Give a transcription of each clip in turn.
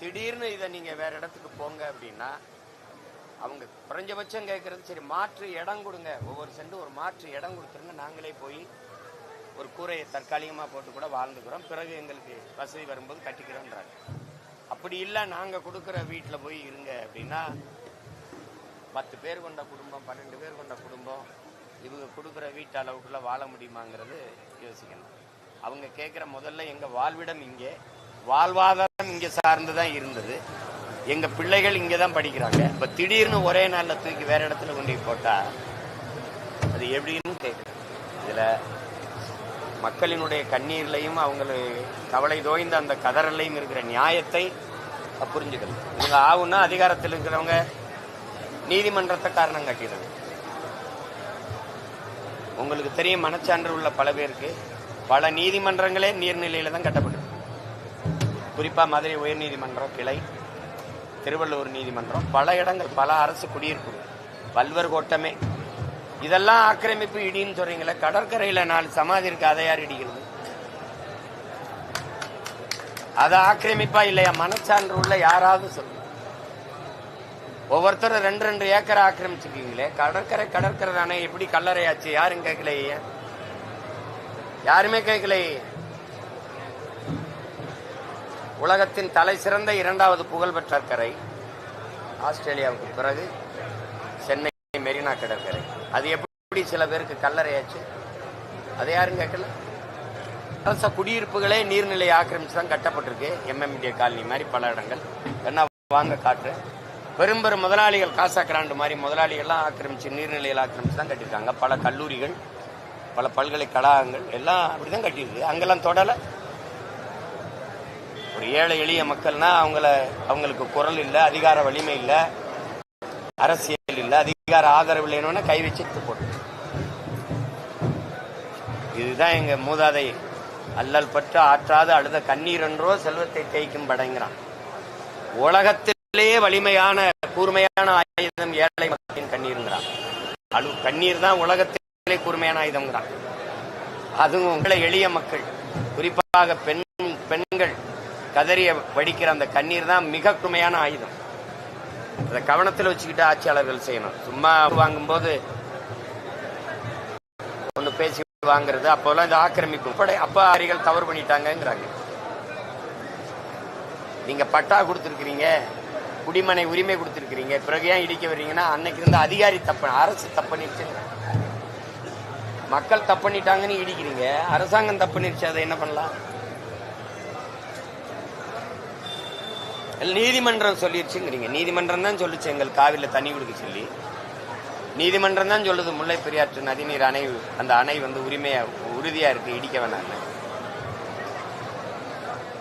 திடீர்னு இதை நீங்கள் வேற இடத்துக்கு போங்க அப்படின்னா அவங்க குறைஞ்சபட்சம் கேட்கறது சரி மாற்று இடம் கொடுங்க. ஒவ்வொரு சென்ட் ஒரு மாற்று இடம் கொடுத்துருங்க. நாங்களே போய் ஒரு கூரையை தற்காலிகமாக போட்டு கூட வாழ்ந்துக்கிறோம். பிறகு எங்களுக்கு வசதி வரும்போது கட்டிக்கிறோன்றாங்க. அப்படி இல்லை நாங்கள் கொடுக்குற வீட்டில் போய் இருங்க அப்படின்னா பத்து பேர் கொண்ட குடும்பம் பன்னெண்டு பேர் கொண்ட குடும்பம் இவங்க கொடுக்குற வீட்டு அளவுக்குள்ள வாழ முடியுமாங்கிறது யோசிக்கணும். அவங்க கேட்குற முதல்ல எங்கள் வாழ்விடம் இங்கே. வாழ்வாதாரம் இங்கே சார்ந்து தான் இருந்தது. எங்க பிள்ளைகள் இங்கே தான் படிக்கிறாங்க. இப்போ திடீர்னு ஒரே நாளில் தூக்கி வேற இடத்துல கொண்டு போய் போட்டா அது எப்படின்னு கேட்குறேன். இதுல மக்களினுடைய கண்ணீர்லையும் அவங்களுக்கு கவலை தோய்ந்த அந்த கதறலையும் இருக்கிற நியாயத்தை புரிஞ்சுக்கணும் இவங்க ஆகுன்னா அதிகாரத்தில் இருக்கிறவங்க நீதிமன்றத்தை காரணம் காட்டிடுறாங்க. உங்களுக்கு தெரியும் மனச்சான்று உள்ள பல பேருக்கு பல நீதிமன்றங்களே நீர்நிலையில தான் கட்டப்பட்டு குறிப்பாக மதுரை உயர்நீதிமன்றம் கிளை திருவள்ளூர் நீதிமன்றம் பல இடங்கள் பல அரசு குடியிருப்பு பல்வர் கோட்டமே. இதெல்லாம் ஆக்கிரமிப்பு இடின்னு சொல்றீங்களே கடற்கரையில் நாலு சமாதி இருக்கு அதை யார் இடிக்கிறது? அது ஆக்கிரமிப்பா இல்லையா? மனச்சான்று உள்ள யாராவது சொல்லு. ஒவ்வொருத்தரும் ரெண்டு ரெண்டு ஏக்கரை ஆக்கிரமிச்சிருக்கீங்களே. கடற்கரை கடற்கரை தானே எப்படி கல்லறையாச்சு? யாரும் கேட்கலையே. யாருமே கேட்கலையே. உலகத்தின் தலை சிறந்த இரண்டாவது புகழ்பெற்ற கரை ஆஸ்திரேலியாவுக்கு பிறகு சென்னை மெரினா கடற்கரை. அது எப்படி சில பேருக்கு கல்லறையாச்சு? அதை யாரும் கேட்கல? அரச குடியிருப்புகளே நீர்நிலை ஆக்கிரமிச்சு தான் கட்டப்பட்டிருக்கு. எம்எம்டிஏ காலனி மாதிரி பல இடங்கள். என்ன வாங்க காற்று பெரும் பெரும் முதலாளிகள் காசா கிராண்டு மாதிரி முதலாளிகள்லாம் ஆக்கிரமிச்சு நீர்நிலையில் ஆக்கிரமிச்சு தான் கட்டியிருக்காங்க. பல கல்லூரிகள் பல பல்கலைக்கழகங்கள் எல்லாம் அப்படிதான் கட்டியிருக்கு. அங்கெல்லாம் தொடலை. ஒரு ஏழை எளிய மக்கள்னா அவங்கள அவங்களுக்கு குரல் இல்லை அதிகார வலிமை இல்லை அரசியல் இல்லை அதிகார ஆதரவு இல்லைன்னு கை வச்சு போட்டு இதுதான் எங்க மூதாதை அல்லல் பற்று ஆற்றாது அழுத கண்ணீர் என்றோ செல்வத்தை தேய்க்கும் படைங்கிறான். உலகத்திலேயே வலிமையான கூர்மையான ஆயுதம் ஏழை மக்களின் கண்ணீருங்கிறான். அழு கண்ணீர் தான் உலகத்திலே கூர்மையான ஆயுதம்ங்கிறான். அதுவும் உங்களை எளிய மக்கள் குறிப்பாக பெண் பெண்கள் கதறிய வடிக்கிற அந்த கண்ணீர் தான் மிக குமையான ஆயுதம். அதை கவனத்தில் வச்சுக்கிட்டு ஆட்சியாளர்கள் செய்யணும். சும்மா வாங்கும்போது ஒன்று பேசி வாங்குறது அப்போல்லாம் இது ஆக்கிரமிப்பு படை அப்பா அதிகாரிகள் தவறு பண்ணிட்டாங்கங்கிறாங்க. நீங்க பட்டா கொடுத்துருக்கிறீங்க குடிமனை உரிமை கொடுத்துருக்கிறீங்க பிறகு ஏன் இடிக்க வர்றீங்கன்னா அன்னைக்கு இருந்த அதிகாரி தப்பு அரசு தப்பண்ணிருச்சு மக்கள் தப்பண்ணிட்டாங்கன்னு இடிக்கிறீங்க அரசாங்கம் தப்பண்ணிருச்சு அதை என்ன பண்ணலாம்? நீதிமன்றம் சொல்லிடுச்சுங்கிறீங்க நீதிமன்றம் தான் சொல்லிச்சு எங்கள் காவிரியில் தண்ணி கொடுக்க சொல்லி. நீதிமன்றம் தான் சொல்லுது முல்லை பெரியாற்று நதிநீர் அணை அந்த அணை வந்து உரிமையா உறுதியா இருக்கு இடிக்க வேணாம்னு.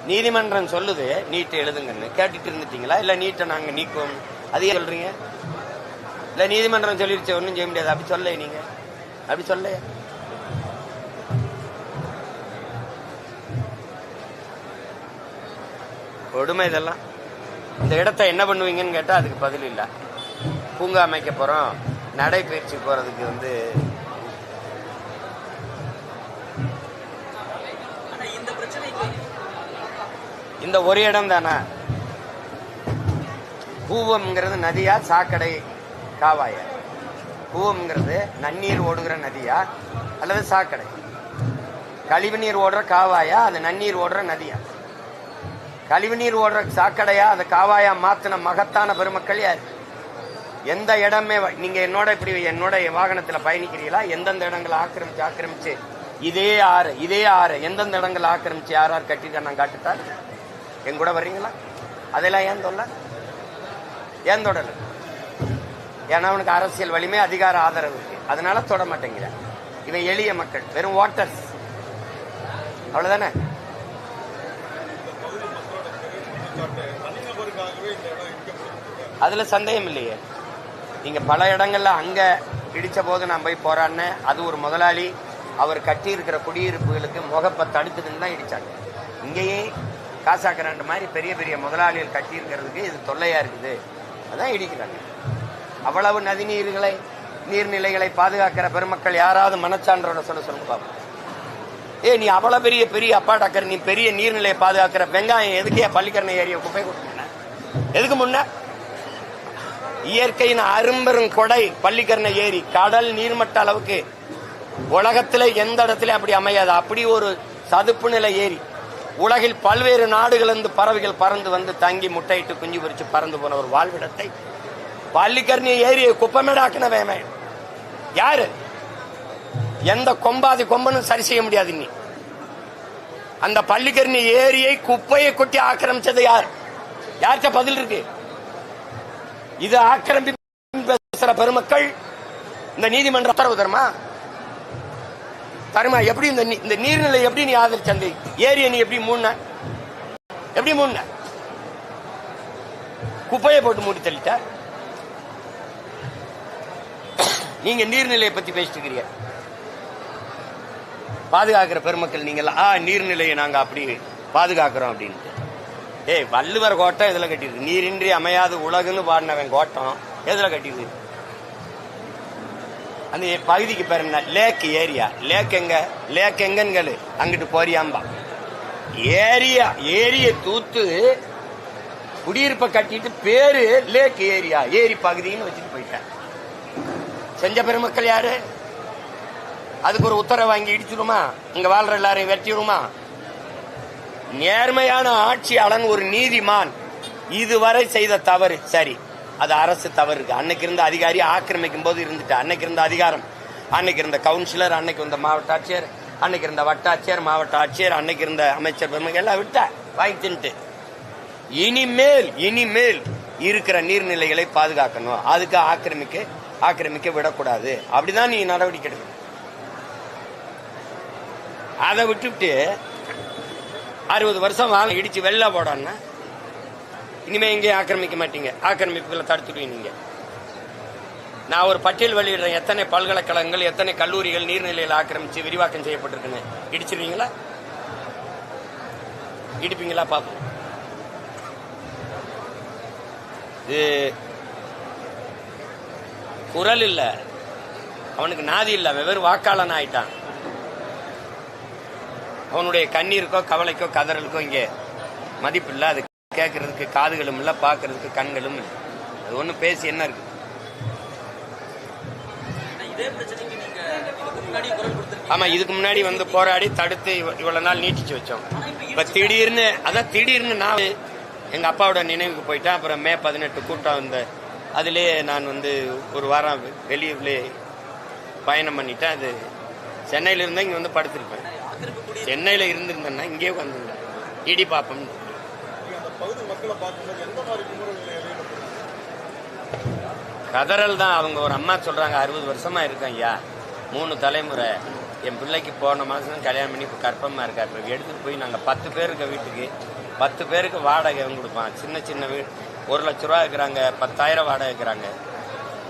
நீதிமன்றம் சொல்லுது நீட்டை எழுதுங்கன்னு. கேட்டுட்டு இருந்துட்டீங்களா? இல்ல நீட்டை நாங்க நீக்குவோம்? அதையே சொல்றீங்க? இல்ல நீதிமன்றம் சொல்லிருச்சு ஒன்றும் செய்ய முடியாது. அப்படி சொல்ல நீங்க. அப்படி சொல்ல கொடுமை இதெல்லாம். இந்த இடத்த என்ன பண்ணுவீங்கன்னு கேட்டால் அதுக்கு பதில் இல்லை. பூங்கா அமைக்க போகிறோம் நடைபயிற்சி போகிறதுக்கு வந்து இந்த ஒரு இடம் தானே? பூவம்ங்கிறது நதியா சாக்கடை காவாயா? பூவம்ங்கிறது நன்னீர் ஓடுகிற நதியா அல்லது சாக்கடை? கழிவு நீர் ஓடுற காவாயா அது நன்னீர் ஓடுற நதியா? கழிவு நீர் ஓடுற சாக்கடையா அதை காவாயா மாத்தின மகத்தான பெருமக்கள் யார்? எந்த இடமே நீங்க என்னோட இப்படி என்னோட வாகனத்துல பயணிக்கிறீங்களா எந்தெந்த இடங்களை ஆக்கிரமிச்சு ஆக்கிரமிச்சு? இதே ஆறு இதே ஆறு. எந்தெந்த இடங்களை ஆக்கிரமிச்சு யார் யார் கட்டிட்டு நான் காட்டுட்டா என் கூட வர்றீங்களா? அதெல்லாம் ஏன் தொல்ல? ஏன் தொடல? ஏன்னா அவனுக்கு அரசியல் வலிமை அதிகார ஆதரவு இருக்கு. அதனால தொட மாட்டேங்கிறான் இவன் எளிய மக்கள் வெறும் வாட்டர்ஸ் அவ்வளவுதானே? அதுல சந்தேகம் இல்லையே. நீங்க பல இடங்கள்ல அங்க இடிச்ச போது நான் போய் போராடினேன். அது ஒரு முதலாளி அவர் கட்டி இருக்கிற குடியிருப்புகளுக்கு முகப்பை தடுக்குதுன்னு தான் இடிச்சாங்க. இங்கேயே காசாக்கிறாண்டு மாதிரி பெரிய பெரிய முதலாளிகள் கட்டி இருக்கிறதுக்கு இது தொல்லையா இருக்குது. அதான் இடிக்கிறாங்க. அவ்வளவு நதிநீர்களை நீர்நிலைகளை பாதுகாக்கிற பெருமக்கள் யாராவது மனச்சான்றோட சொல்ல சொல்லுங்க பார்ப்போம் ஏ நீ அவ்வளவு பெரிய பெரிய அப்பா டாக்கர் நீ பெரிய நீர்நிலையை பாதுகாக்கிற வெங்காயம் எதுக்கே பள்ளிக்கரணை ஏரிய குப்பை கொடுத்தீங்க எதுக்கு முன்ன? இயற்கையின் அரும்பெரும் கொடை பள்ளிக்கரணை ஏரி கடல் நீர்மட்ட அளவுக்கு உலகத்தில் எந்த இடத்துல அப்படி அமையாது. அப்படி ஒரு சதுப்பு நிலை ஏரி. உலகில் பல்வேறு நாடுகளிலிருந்து பறவைகள் பறந்து வந்து தங்கி முட்டையிட்டு குஞ்சு பொறிச்சு பறந்து போன ஒரு வாழ்விடத்தை பள்ளிக்கரணி ஏரியை குப்பமேடாக்குனவன் யாரு? எந்த கொம்பாதி கொம்பனும் சரி செய்ய முடியாது நீ. அந்த பள்ளிக்கரணி ஏரியை குப்பையை கொட்டி ஆக்கிரமிச்சது யார்? யார்கிட்ட பதில் இருக்கு? இது ஆக்கிரமி பேசுற பெருமக்கள் இந்த நீதிமன்ற உத்தரவு தருமா? தருமா? எப்படி இந்த இந்த நீர்நிலை எப்படி நீ ஆதரிச்ச அந்த ஏரியை நீ எப்படி மூணு எப்படி மூணு குப்பையை போட்டு மூடி தள்ளிட்ட? நீங்க நீர்நிலையை பத்தி பேசிட்டு இருக்கிறீங்க. பாதுகாக்கிற பெருமக்கள் நீங்க ஆ நீர்நிலையை நாங்கள் அப்படி பாதுகாக்கிறோம் அப்படின்ட்டு. ஏய் வள்ளுவர் கோட்டம் இதில் கட்டியிருக்கு? நீரின்றி அமையாது உலகுன்னு பாடினவன் கோட்டம் எதுல கட்டியிருக்கு? அந்த பகுதிக்கு பேர் என்ன? லேக் ஏரியா லேக் எங்க? லேக் எங்கன்னு அங்கிட்டு போறியாம்பா. ஏரியா ஏரிய தூத்து குடியிருப்பை கட்டிட்டு பேரு லேக் ஏரியா ஏரி பகுதின்னு வச்சுட்டு போயிட்டேன். செஞ்ச பெருமக்கள் யாரு? அதுக்கு ஒரு உத்தரவு வாங்கி இடிச்சிருமா இங்க வாழ்ற எல்லாரையும் வெட்டிடுமா? நேர்மையான ஆட்சியாளன் ஒரு நீதிமான். இதுவரை செய்த தவறு. சரி அது அரசு தவறு அன்னைக்கு இருந்த அதிகாரி ஆக்கிரமிக்கும் போது இருந்துட்டு. அன்னைக்கு இருந்த அதிகாரம். அன்னைக்கு இருந்த கவுன்சிலர் அன்னைக்கு இருந்த மாவட்ட ஆட்சியர் அன்னைக்கு இருந்த வட்டாட்சியர் மாவட்ட ஆட்சியர் அன்னைக்கு இருந்த அமைச்சர் பெருமக்கள் எல்லாம் விட்ட வாங்கி தின்ட்டு இனிமேல் இனிமேல் இருக்கிற நீர்நிலைகளை பாதுகாக்கணும். அதுக்கு ஆக்கிரமிக்க ஆக்கிரமிக்க விடக்கூடாது. அப்படிதான் நீ நடவடிக்கை எடுக்கணும். அதை விட்டுவிட்டு அறுபது வருஷம் வாங்க இடிச்சு வெளில போடணும்னா இனிமே இங்கே ஆக்கிரமிக்க மாட்டீங்க. ஆக்கிரமிப்புகளை தடுத்துடுவீங்க நீங்க. நான் ஒரு பட்டியல் வெளியிடுறேன். எத்தனை பல்கலைக்கழகங்கள் எத்தனை கல்லூரிகள் நீர்நிலையில் ஆக்கிரமிச்சு விரிவாக்கம் செய்யப்பட்டிருக்குன்னு. இடிச்சிருவீங்களா? இடிப்பீங்களா? பாப்போம் இது குரல் இல்லை. அவனுக்கு நாதி இல்லை. வெறும் வாக்காளன் ஆயிட்டான் அவனுடைய கண்ணீருக்கோ கவலைக்கோ கதறலுக்கோ இங்கே மதிப்பு இல்லை. அது கேட்கறதுக்கு காதுகளும் இல்லை பார்க்கறதுக்கு கண்களும் இல்லை. அது ஒன்றும் பேசி என்ன இருக்கு? நீங்க இதுக்கு முன்னாடி குரல் கொடுத்திருக்கீங்க. ஆமா இதுக்கு முன்னாடி வந்து போராடி தடுத்து இவ- இவ்வளவு நாள் நீட்டிச்சு வச்சோம். இப்ப திடீர்னு அதான் திடீர்னு நான் எங்க அப்பாவோட நினைவுக்கு போயிட்டேன். அப்புறம் மே பதினெட்டு கூட்டம் இந்த அதுலயே நான் வந்து ஒரு வாரம் வெளியூர்ல பயணம் பண்ணிட்டேன். அது சென்னையில இருந்தா இங்க வந்து படுத்திருப்பேன். சென்னையில இருந்திருந்தேன்னா இங்கே வந்திருந்தேன் இடி எதிர்கொள்றீங்க? கதறல் தான் அவங்க ஒரு அம்மா சொல்றாங்க அறுபது வருஷமா இருக்கேன் ஐயா மூணு தலைமுறை. என் பிள்ளைக்கு போன மாசம் கல்யாணம் பண்ணி இப்போ கற்பமா இருக்கா இப்போ எடுத்துட்டு போய் நாங்கள் பத்து பேர் இருக்க வீட்டுக்கு பத்து பேருக்கு வாடகை கொடுப்பான். சின்ன சின்ன வீடு ஒரு லட்ச ரூபா இருக்கிறாங்க பத்தாயிரம் வாடகை இருக்கிறாங்க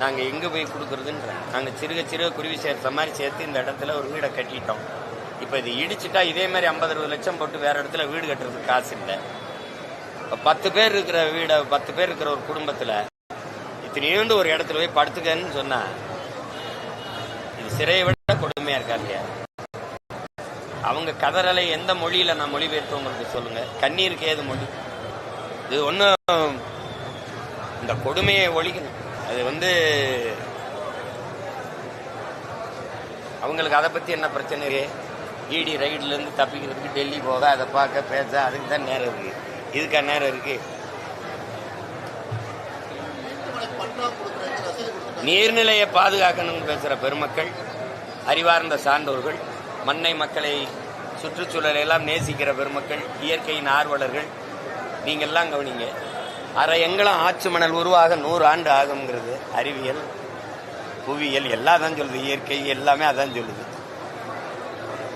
நாங்கள் எங்கே போய் கொடுக்குறதுன்ற நாங்கள் சிறுக சிறுக குருவி சேர்த்த மாதிரி சேர்த்து இந்த இடத்துல ஒரு வீடை கட்டிட்டோம். இப்போ இது இடிச்சிட்டா இதே மாதிரி ஐம்பது அறுபது லட்சம் போட்டு வேற இடத்துல வீடு கட்டுறதுக்கு காசு இல்லை. இப்போ பத்து பேர் இருக்கிற வீடை பத்து பேர் இருக்கிற ஒரு குடும்பத்தில் இத்தனையோண்டு ஒரு இடத்துல போய் படுத்துக்கன்னு சொன்னா இது சிறையை விட கொடுமையா இருக்கா இல்லையா? அவங்க கதறலை எந்த மொழியில நான் மொழிபெயர்த்து உங்களுக்கு சொல்லுங்க. கண்ணீருக்கு ஏது மொழி? இது ஒன்றும் இந்த கொடுமையை ஒழிக்கணும். அது வந்து அவங்களுக்கு அதை பத்தி என்ன பிரச்சனை இருக்கு? இடி ரைடுலேருந்து தப்பிக்கிறதுக்கு டெல்லி போக அதை பார்க்க பேச அதுக்கு தான் நேரம் இருக்கு. இதுக்கா நேரம் இருக்கு? நீர்நிலையை பாதுகாக்கணும்னு பேசுகிற பெருமக்கள் அறிவார்ந்த சான்றோர்கள் மண்ணை மக்களை சுற்றுச்சூழலை எல்லாம் நேசிக்கிற பெருமக்கள் இயற்கையின் ஆர்வலர்கள் நீங்கள்லாம் கவனிங்க. அரை எங்களும் ஆற்று மணல் உருவாக நூறு ஆண்டு ஆகுங்கிறது அறிவியல் புவியியல் எல்லாம் தான் சொல்லுது. இயற்கை எல்லாமே அதான் சொல்லுது.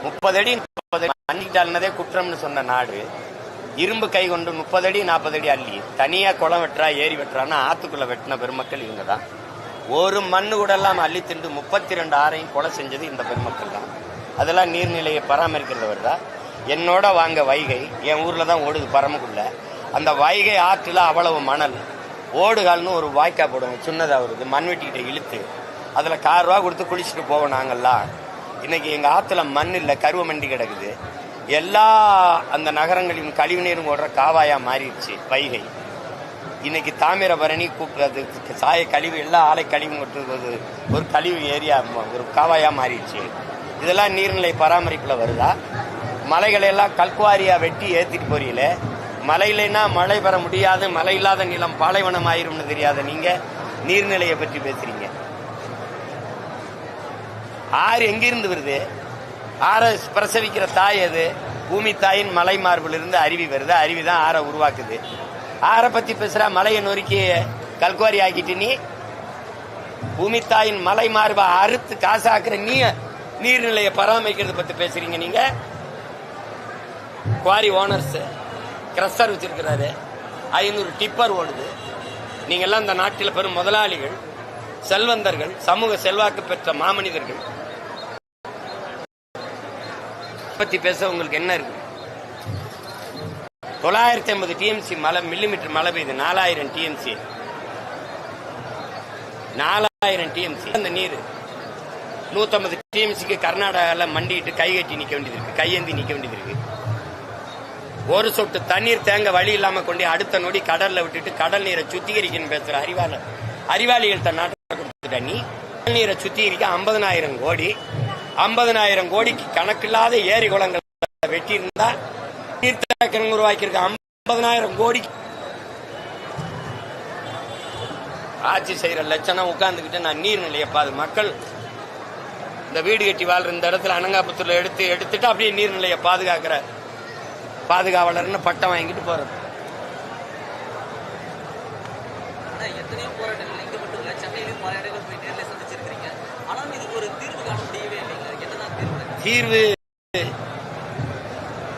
முப்பது அடி முப்பது அடி. அன்னிட்டால்னதே குற்றம்னு சொன்ன நாடு இரும்பு கை கொண்டு முப்பது அடி நாற்பது அடி அள்ளி தனியா குளம் வெட்டுறா ஏரி வெட்டுறான்னா ஆத்துக்குள்ள வெட்டின பெருமக்கள் இவங்க தான் ஒரு மண்ணு கூட எல்லாம் அள்ளி திண்டு முப்பத்தி ரெண்டு ஆறையும் கொலை செஞ்சது இந்த பெருமக்கள் தான். அதெல்லாம் நீர்நிலையை பராமரிக்கிறவர் தான் என்னோட வாங்க வைகை என் ஊர்ல தான் ஓடுது பரமக்குள்ள. அந்த வைகை ஆற்றுல அவ்வளவு மணல். ஓடுகால்னு ஒரு வாய்க்கா போடுவோம் சின்னதாக வருது மண்வெட்டிக்கிட்ட இழுத்து. அதில் கார் ரூபா கொடுத்து குளிச்சுட்டு போவோம் நாங்கள்லாம். இன்னைக்கு எங்க ஆத்துல மண் இல்ல கருவ மண்டி கிடக்குது. எல்லா அந்த நகரங்களின் கழிவு நீரும் ஓடுற காவாயா மாறிடுச்சு வைகை. இன்னைக்கு தாமிரபரணி கூப்பு சாய கழிவு எல்லா ஆலை கழிவு மற்றும் ஒரு கழிவு ஏரியா ஒரு காவாயா மாறிடுச்சு. இதெல்லாம் நீர்நிலை பராமரிப்புல வருதா? மலைகளை எல்லாம் கல்குவாரியா வெட்டி ஏத்திட்டு போறீங்களே? மலையிலனா மழை பெற முடியாது மழை இல்லாத நிலம் பாலைவனம் ஆயிரும்னு தெரியாத நீங்க நீர்நிலையை பற்றி பேசுறீங்க. ஆறு எங்கிருந்து வருது? ஆறை பிரசவிக்கிற தாய் அது பூமி தாயின் மலை மார்பிலிருந்து அருவி வருது. அருவி தான் ஆறை உருவாக்குது. ஆறை பற்றி பேசுகிற மலையை நொறுக்கி கல்குவாரி ஆக்கிட்டு நீ பூமி தாயின் மலை மார்பை அறுத்து காசாக்குற நீ நீர்நிலையை பராமரிக்கிறது பற்றி பேசுகிறீங்க நீங்கள் குவாரி ஓனர்ஸ் கிரஸ்டர் வச்சிருக்கிறாரு. ஐநூறு டிப்பர் ஓடுது. நீங்கள்லாம் இந்த நாட்டில் பெரும் முதலாளிகள் செல்வந்தர்கள் சமூக செல்வாக்கு பெற்ற மாமனிதர்கள். பத்தி பேச உங்களுக்கு என்ன இருக்கு? தொள்ளாயிரத்தி ஐம்பது டிஎம்சி மழை மில்லிமீட்டர் மழை பெய்யுது நாலாயிரம் டிஎம்சி நாலாயிரம் டிஎம்சி அந்த நீர் நூத்தம்பது டிஎம்சிக்கு கர்நாடகாவில் மண்டிட்டு கை கட்டி நிற்க வேண்டியது இருக்கு கையேந்தி நிற்க வேண்டியது இருக்கு ஒரு சொட்டு தண்ணீர் தேங்க வழி இல்லாம கொண்டு அடுத்த நொடி கடல்ல விட்டுட்டு கடல் நீரை சுத்திகரிக்கணும் பேசுற அறிவாளர் அறிவாளிகள் தன் நாட்டை கொடுத்துட்ட நீ. கடல் நீரை சுத்திகரிக்க ஐம்பதனாயிரம் கோடி. ஐம்பதனாயிரம் கோடிக்கு கணக்கில்லாத ஏரி குளங்கள் வெட்டியிருந்தா இருந்தா உருவாக்கியிருக்க ஐம்பதனாயிரம் கோடி ஆட்சி செய்கிற லட்சணம் உட்கார்ந்துக்கிட்டு நான் நீர்நிலையை பாது மக்கள் இந்த வீடு கட்டி வாழ்ற இந்த இடத்துல அனங்காபுத்தூரில் எடுத்து எடுத்துட்டு அப்படியே நீர்நிலையை பாதுகாக்கிற பாதுகாவலர்னு பட்டம் வாங்கிட்டு போறது ஆனா எத்தனையோ போராட்டங்கள் இங்க மட்டும் இல்ல சென்னையிலும் பல இடங்கள் போய் நேர்ல சந்திச்சிருக்கீங்க ஆனாலும் இதுக்கு ஒரு தீர்வு காண முடியவே இல்லைங்க அதுக்கு என்னதான் தீர்வு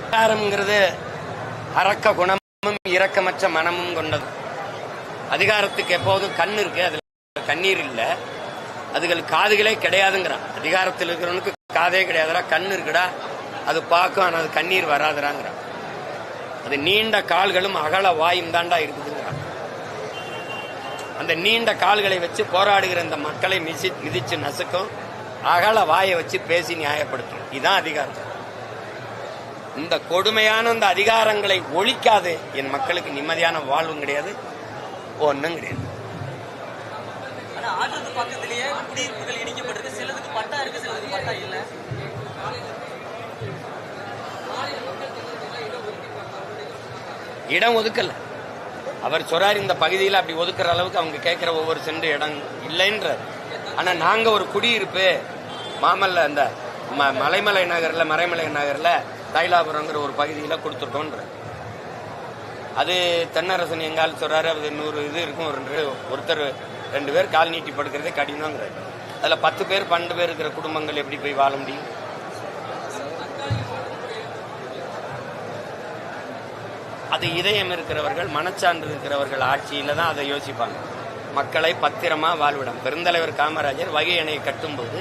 அதிகாரம்ங்கிறது அரக்க குணமும் இரக்கமற்ற மனமும் கொண்டது. அதிகாரத்துக்கு எப்போதும் கண் இருக்கு அதுல கண்ணீர் இல்ல. அதுகளுக்கு காதுகளே கிடையாதுங்கிறான். அதிகாரத்தில் இருக்கிறவனுக்கு காதே கிடையாதுடா கண் இருக்குடா அது பார்க்கும் ஆனால் அது கண்ணீர் வராதுடாங்கிறான். அது நீண்ட கால்களும் அகல வாயும் தாண்டா இருக்குதுங்கிறான். அந்த நீண்ட கால்களை வச்சு போராடுகிற இந்த மக்களை மிதி மிதிச்சு நசுக்கும். அகல வாயை வச்சு பேசி நியாயப்படுத்தும் இதுதான் அதிகாரம். இந்த கொடுமையான இந்த அதிகாரங்களை ஒழிக்காது. என் மக்களுக்கு நிம்மதியான வாழ்வும் கிடையாது ஒன்றும் கிடையாது. இடம் ஒதுக்கல. அவர் சொல்றாரு இந்த பகுதியில் அப்படி ஒதுக்குற அளவுக்கு அவங்க கேட்கிற ஒவ்வொரு சென்று இடம் இல்லைன்றார். ஆனால் நாங்கள் ஒரு குடியிருப்பு மாமல்ல அந்த ம- மலைமலை நகரில் மறைமலை நகரில் தைலாபுரங்கிற ஒரு பகுதியில் கொடுத்துட்டோன்ற அது தென்னரசன் எங்கால் சொல்கிறாரு அது நூறு இது இருக்கும் ஒரு ரெண்டு ஒருத்தர் ரெண்டு பேர் கால் நீட்டி படுக்கிறதே கடினங்கிறார் அதில் பத்து பேர் பன்னெண்டு பேர் இருக்கிற குடும்பங்கள் எப்படி போய் வாழ முடியும்? அது இதயம் இருக்கிறவர்கள் மனச்சான்று இருக்கிறவர்கள் ஆட்சியில் தான் அதை யோசிப்பாங்க. மக்களை பத்திரமா வாழ்விடம். பெருந்தலைவர் காமராஜர் வகை அணையை கட்டும்போது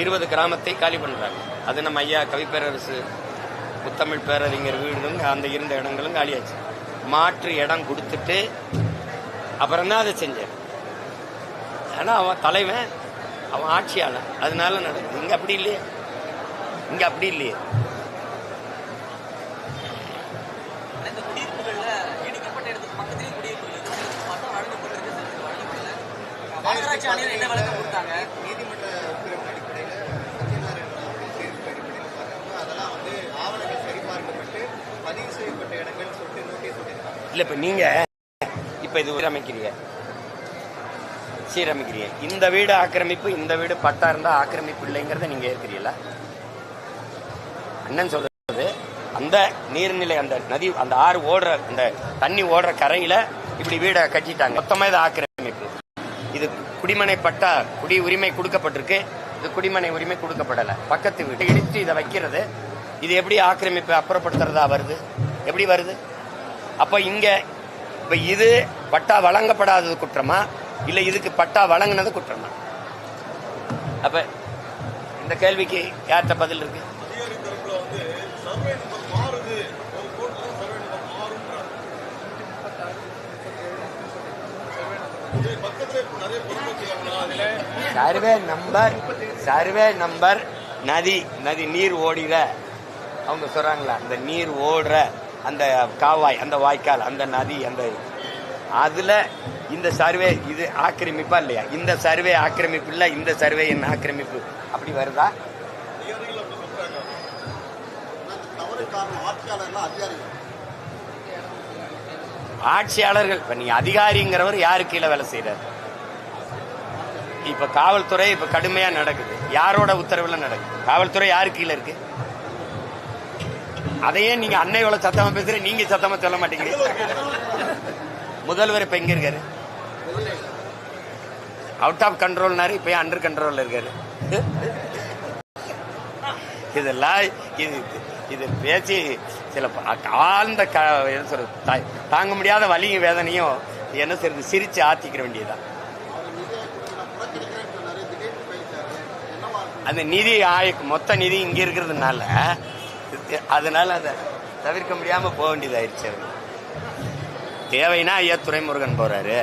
இருபது கிராமத்தை காலி பண்றாங்க. அது நம்ம ஐயா கவிப்பேரரசு முத்தமிழ் பேரறிஞர் வீடும் அந்த இருந்த இடங்களும் காலியாச்சு. மாற்று இடம் கொடுத்துட்டு அப்புறம் தான் அதை செஞ்சார் ஆனா அவன் தலைவன் அவன் ஆட்சியாளன். அதனால நடக்குது. இங்க அப்படி இல்லையே. இங்க அப்படி இல்லையே. இப்ப நீங்க இப்ப இது சீரமைக்கிறீங்க. சீரமைக்கிறீங்க. இந்த வீடு ஆக்கிரமிப்பு இந்த வீடு பட்டா இருந்தா ஆக்கிரமிப்பு இல்லைங்கிறத நீங்க ஏற்கிறீங்களா அண்ணன் சொல்றது அந்த நீர்நிலை அந்த நதி அந்த ஆறு ஓடுற அந்த தண்ணி ஓடுற கரையில இப்படி வீடை கட்டிட்டாங்க. மொத்தமா இது ஆக்கிரமிப்பு. இது குடிமனை பட்டா குடி உரிமை கொடுக்கப்பட்டிருக்கு. இது குடிமனை உரிமை கொடுக்கப்படல. பக்கத்து வீடு. இடித்து இதை வைக்கிறது. இது எப்படி ஆக்கிரமிப்பு அப்புறப்படுத்துறதா வருது? எப்படி வருது? அப்போ இங்கே இப்போ இது பட்டா வழங்கப்படாதது குற்றமா? இல்லை இதுக்கு பட்டா வழங்கினது குற்றமா? அப்போ இந்த கேள்விக்கு யார்கிட்ட பதில் இருக்கு? Survey number survey number survey number survey number நதி நதி நீர் ஓடிற. அவங்க சொல்றாங்களா அந்த நீர் ஓடுற. அந்த காவாய் அந்த வாய்க்கால் அந்த நதி அந்த அதுல இந்த சர்வே இது ஆக்கிரமிப்பா இல்லையா? இந்த சர்வே ஆக்கிரமிப்பு இல்ல இந்த சர்வே என்ன ஆக்கிரமிப்பு. அப்படி வருதா? ஆட்சியாளர்கள் இப்போ நீ அதிகாரிங்கிறவர் யாரு கீழே வேலை செய்யறாரு இப்ப காவல்துறை இப்ப கடுமையா நடக்குது. யாரோட உத்தரவுல நடக்குது? காவல்துறை யாரு கீழே இருக்கு? அதையே நீங்க அன்னை எவ்வளவு சத்தமா பேசுற நீங்க சத்தமா சொல்ல மாட்டேங்கிறீங்க. முதல்வர் இப்ப எங்க இருக்காரு? அவுட் ஆஃப் கண்ட்ரோல்னாரு இப்ப அண்டர் கண்ட்ரோல்ல இருக்காரு? இதெல்லாம் இது இது பேச்சு சில ஆழ்ந்த க என்ன சொல்றது தாங்க முடியாத வலியும் வேதனையும் என்ன சொல்றது சிரிச்சு ஆத்திக்கிற வேண்டியதுதான். அந்த நிதி ஆய மொத்த நிதி இங்க இருக்கிறதுனால அதனால அதை தவிர்க்க முடியாம போக வேண்டியதாயிருச்சு அவருக்கு. தேவைன்னா ஐயா துரைமுருகன் போறாரு.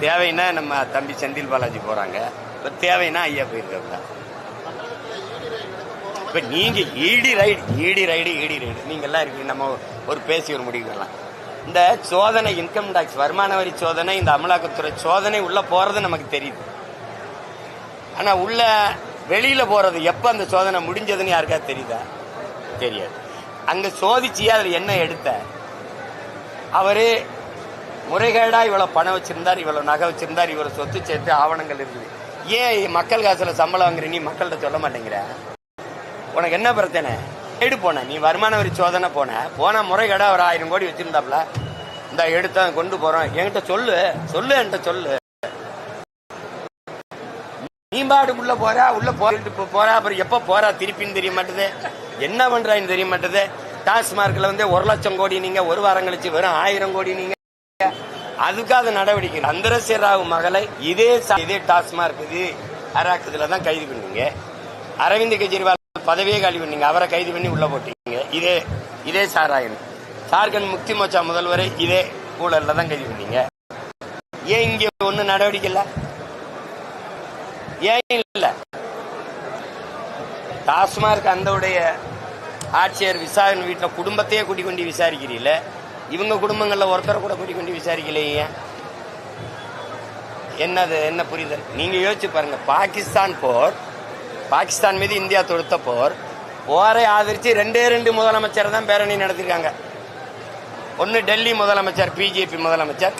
தேவைன்னா நம்ம தம்பி செந்தில் பாலாஜி போறாங்க. இப்ப தேவைன்னா ஐயா போயிருக்காங்க இப்ப நீங்க ED raid ED raid ED raid. நீங்க எல்லாம் இருக்கு நம்ம ஒரு பேசி ஒரு முடிவு வரலாம் இந்த சோதனை இன்கம் டாக்ஸ் வருமான வரி சோதனை இந்த அமலாக்கத்துறை சோதனை உள்ள போறது நமக்கு தெரியுது. ஆனா உள்ள வெளியில போறது எப்போ அந்த சோதனை முடிஞ்சதுன்னு யாருக்காவது தெரியுதா? தெரியாது. அங்க சோதிச்சு அதுல என்ன எடுத்த? அவரு முறைகேடா இவ்வளவு பணம் வச்சிருந்தார் இவ்வளவு நகை வச்சிருந்தார் இவ்வளவு சொத்து சேர்த்து ஆவணங்கள் இருக்குது ஏன் மக்கள் காசுல சம்பளம் வாங்குற நீ மக்கள்கிட்ட சொல்ல மாட்டேங்கிற? உனக்கு என்ன பிரச்சனை? எடு போன நீ வருமான வரி சோதனை போன. போனா முறைகேடா ஒரு ஆயிரம் கோடி வச்சிருந்தாப்ல. இந்த எடுத்த கொண்டு போறோம். என்கிட்ட சொல்லு. சொல்லு என்கிட்ட சொல்லு. நீ உள்ள போறா உள்ள போயிட்டு போறா அப்புறம் எப்ப போறா திருப்பின்னு தெரிய மாட்டேது. என்ன பண்றான்னு தெரிய மாட்டுது. டாஸ்மார்க்ல வந்து ஒரு லட்சம் கோடி நீங்க ஒரு வாரம் கழிச்சு வெறும் ஆயிரம் கோடி நீங்க. அதுக்காக நடவடிக்கை. சந்திரசேகர ராவ் மகளை இதே இதே டாஸ்மார்க் இது அராக்கத்துல தான் கைது பண்ணீங்க. அரவிந்த் கெஜ்ரிவால் பதவியே காலி பண்ணீங்க. அவரை கைது பண்ணி உள்ள போட்டீங்க. இதே இதே சாராயன். ஜார்க்கண்ட் முக்தி மோச்சா முதல்வரை இதே ஊழல்ல தான் கைது பண்ணீங்க. ஏன் இங்க ஒன்றும் நடவடிக்கை இல்லை? ஏன் இல்ல? டாஸ்மார்க் அந்த உடைய ஆட்சியர் விசாரணை வீட்டில் குடும்பத்தையே கூட்டி கொண்டு விசாரிக்கிறீல இவங்க குடும்பங்களில் ஒருத்தரை கூட கூட்டி கொண்டு விசாரிக்கலையே? என்னது என்ன புரிதல்? நீங்க யோசிச்சு பாருங்க. பாகிஸ்தான் போர் பாகிஸ்தான் மீது இந்தியா தொடுத்த போர் போரை ஆதரிச்சு ரெண்டே ரெண்டு முதலமைச்சர் தான் பேரணி நடத்திருக்காங்க. ஒன்னு டெல்லி முதலமைச்சர் பிஜேபி முதலமைச்சர்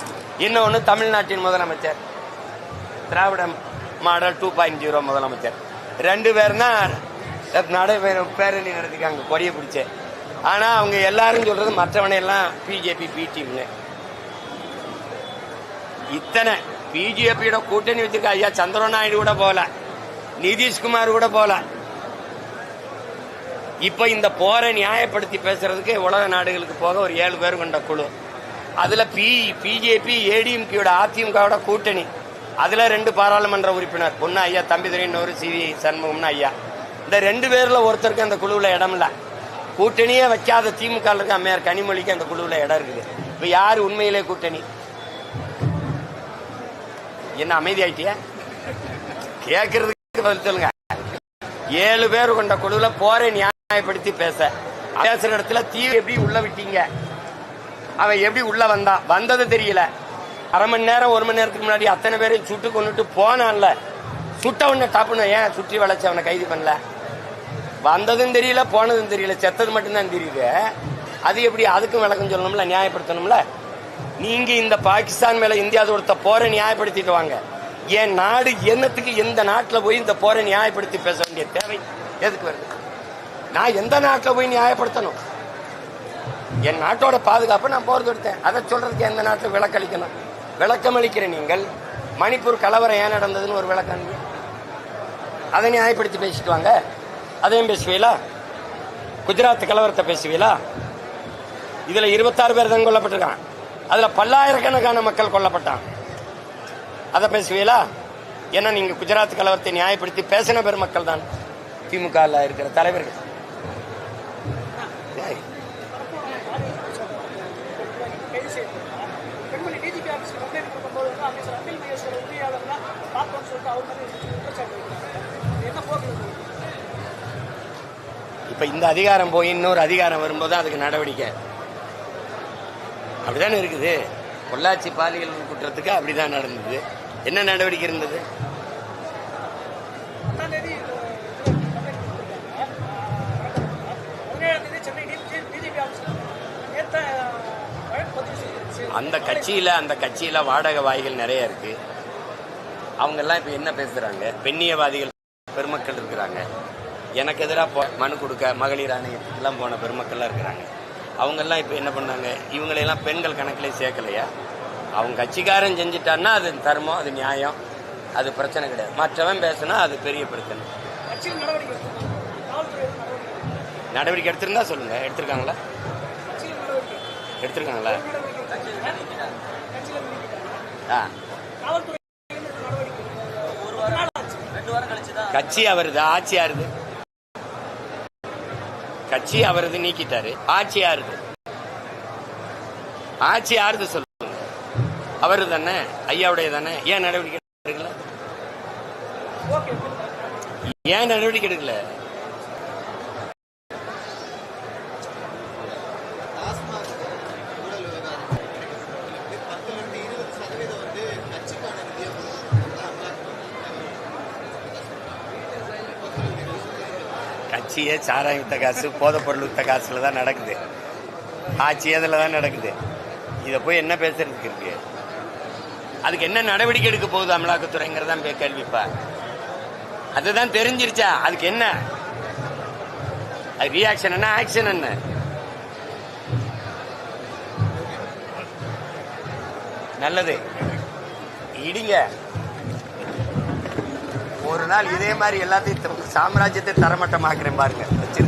இன்னொன்று தமிழ்நாட்டின் முதலமைச்சர். Dravida model two point zero முதலமைச்சர் ரெண்டு பேரும் தான் நடைபெறும் பேரணி நடத்திருக்காங்க கொடியை பிடிச்சே. ஆனால் அவங்க எல்லாரும் சொல்கிறது மற்றவனையெல்லாம் பிஜேபி பி டீம்னு இத்தனை பிஜேபியோட கூட்டணி வச்சிருக்க ஐயா சந்திர நாயுடு கூட போகல. நிதிஷ்குமார் கூட போகல. இப்போ இந்த போரை நியாயப்படுத்தி பேசுறதுக்கு உலக நாடுகளுக்கு போக ஒரு ஏழு பேர் கொண்ட குழு. அதில் பி பிஜேபி ஏடிஎம்கேயோட அதிமுகவோட கூட்டணி. அதுல ரெண்டு பாராளுமன்ற உறுப்பினர் பொண்ணு ஐயா தம்பிதுரை இன்னொரு சி வி சண்முகம்னு ஐயா. இந்த ரெண்டு பேர்ல ஒருத்தருக்கு அந்த குழுவுல இடம் இல்ல. கூட்டணியே வைக்காத திமுக இருக்க அம்மையார் கனிமொழிக்கு அந்த குழுவுல இடம் இருக்குது. இப்ப யாரு உண்மையிலே கூட்டணி? என்ன அமைதியாயிட்டியா? கேட்கறதுக்கு பதில் சொல்லுங்க. ஏழு பேர் கொண்ட குழுவில் போரை நியாயப்படுத்தி பேச. பேசுற இடத்துல தீ எப்படி உள்ள விட்டீங்க? அவன் எப்படி உள்ள வந்தான்? வந்தது தெரியல. அரை மணி நேரம் ஒரு மணி நேரத்துக்கு முன்னாடி அத்தனை பேரையும் சுட்டு கொண்டுட்டு போனான்ல. சுட்ட உடனே ஏன் சுற்றி வளைச்சு அவனை கைது பண்ணல? வந்ததும் தெரியல போனதும் தெரியல. செத்தது மட்டும்தான் தெரியுது. அது எப்படி அதுக்கும் விளக்கம் சொல்லணும்ல நியாயப்படுத்தணும்ல? நீங்க இந்த பாகிஸ்தான் மேல இந்தியா ஒருத்த போரை நியாயப்படுத்திட்டு வாங்க. என் நாடு என்னத்துக்கு எந்த நாட்டில் போய் இந்த போரை நியாயப்படுத்தி பேச வேண்டிய தேவை? எதுக்கு வருது? நான் எந்த நாட்டில் போய் நியாயப்படுத்தணும்? என் நாட்டோட பாதுகாப்பை நான் போர் தொடுத்தேன். அதை சொல்றதுக்கு எந்த நாட்டில் விளக்களிக்கணும் விளக்கம் அளிக்கிற நீங்கள் மணிப்பூர் கலவரம் ஏன் நடந்ததுன்னு ஒரு விளக்கம் அதை நியாயப்படுத்தி பேசிட்டு வாங்க அதையும் பேசுவீங்களா குஜராத் கலவரத்தை பேசுவீங்களா இதுல இருபத்தாறு பேர் தான் கொல்லப்பட்டிருக்கான் அதுல பல்லாயிரக்கணக்கான மக்கள் கொல்லப்பட்டான் அதை பேசுவீங்களா ஏன்னா நீங்க குஜராத் கலவரத்தை நியாயப்படுத்தி பேசின பெருமக்கள் தான். திமுக இருக்கிற தலைவர்கள். இப்போ இந்த அதிகாரம் போய் இன்னொரு அதிகாரம் வரும்போது அதுக்கு நடவடிக்கை. அப்படிதானே இருக்குது. பொள்ளாச்சி பாலியல் குற்றத்துக்கு அப்படிதான் நடந்தது. என்ன நடவடிக்கை இருந்தது? அந்த கட்சியில அந்த கட்சியில வாடகை வாய்கள் நிறைய இருக்கு. அவங்க எல்லாம் இப்ப என்ன பேசுறாங்க? பெண்ணியவாதிகள் பெருமக்கள் இருக்கிறாங்க. எனக்கு எதிராக மனு கொடுக்க மகளிர் ஆணையத்துக்கெல்லாம் போன பெருமக்கள்லாம் இருக்கிறாங்க. அவங்க எல்லாம் இப்ப என்ன பண்ணாங்க? இவங்களையெல்லாம் பெண்கள் கணக்கிலே சேர்க்கலையா? அவங்க கட்சிக்காரன் செஞ்சுட்டான்னா அது தர்மம் அது நியாயம் அது பிரச்சனை கிடையாது. மற்றவன் பேசினா அது பெரிய பிரச்சனை. நடவடிக்கை எடுத்திருந்தா சொல்லுங்க. எடுத்திருக்காங்களா? எடுத்திருக்காங்களா. ஆ. காவல்துறை எதுவும் நடவடிக்கை கட்சி அவரது நீக்கிட்டாரு. ஆட்சி யாருது? ஆட்சி யாருது சொல்லுங்க. அவரு தானே? ஐயாவுடைய தானே? ஏன் நடவடிக்கை எடுக்கல? ஏன் நடவடிக்கை எடுக்கல? கட்சியே சாராயம் வித்த காசு போதைப் பொருள் வித்த காசுல தான் நடக்குது. ஆட்சி அதில் தான் நடக்குது? இதை போய் என்ன பேசுறதுக்கு இருக்கு? அதுக்கு என்ன நடவடிக்கை எடுக்க போகுது அமலாக்கத்துறைங்கிறதா பே- கேள்விப்பா. அதுதான் தெரிஞ்சிருச்சா? அதுக்கு என்ன? அது ரியாக்ஷன் என்ன? ஆக்ஷன் என்ன? நல்லது. இடிங்க. ஒரு நாள் இதே மாதிரி எல்லாத்தையும் சாம்ராஜ்யத்தை தரமட்டமாக்குறேன் பாருங்க. வச்சு